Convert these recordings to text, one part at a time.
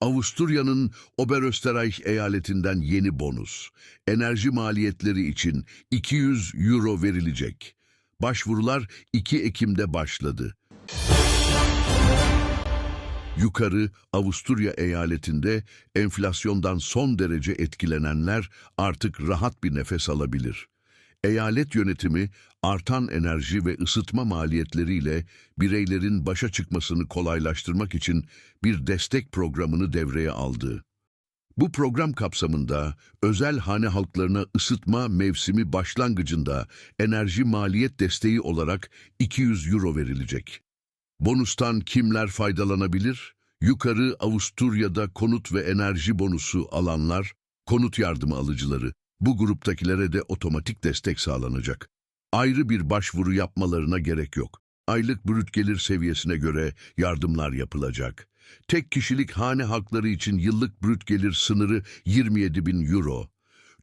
Avusturya'nın Oberösterreich eyaletinden yeni bonus. Enerji maliyetleri için 200 euro verilecek. Başvurular 2 Ekim'de başladı. Yukarı Avusturya eyaletinde enflasyondan son derece etkilenenler artık rahat bir nefes alabilir. Eyalet yönetimi artan enerji ve ısıtma maliyetleriyle bireylerin başa çıkmasını kolaylaştırmak için bir destek programını devreye aldı. Bu program kapsamında özel hane halklarına ısıtma mevsimi başlangıcında enerji maliyet desteği olarak 200 euro verilecek. Bonustan kimler faydalanabilir? Yukarı Avusturya'da konut ve enerji bonusu alanlar, konut yardımı alıcıları. Bu gruptakilere de otomatik destek sağlanacak. Ayrı bir başvuru yapmalarına gerek yok. Aylık brüt gelir seviyesine göre yardımlar yapılacak. Tek kişilik hane hakları için yıllık brüt gelir sınırı 27 bin euro.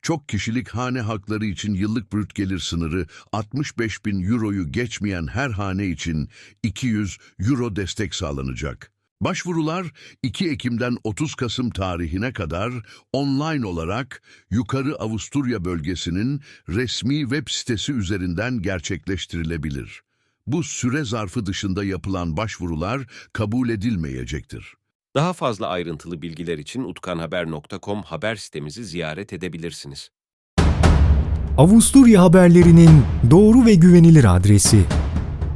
Çok kişilik hane hakları için yıllık brüt gelir sınırı 65 bin euroyu geçmeyen her hane için 200 euro destek sağlanacak. Başvurular 2 Ekim'den 30 Kasım tarihine kadar online olarak Yukarı Avusturya bölgesinin resmi web sitesi üzerinden gerçekleştirilebilir. Bu süre zarfı dışında yapılan başvurular kabul edilmeyecektir. Daha fazla ayrıntılı bilgiler için utkanhaber.com haber sitemizi ziyaret edebilirsiniz. Avusturya haberlerinin doğru ve güvenilir adresi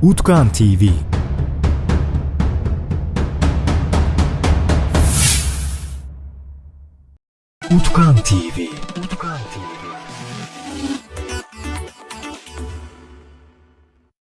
Utkan TV. Utkan TV. Utkan TV.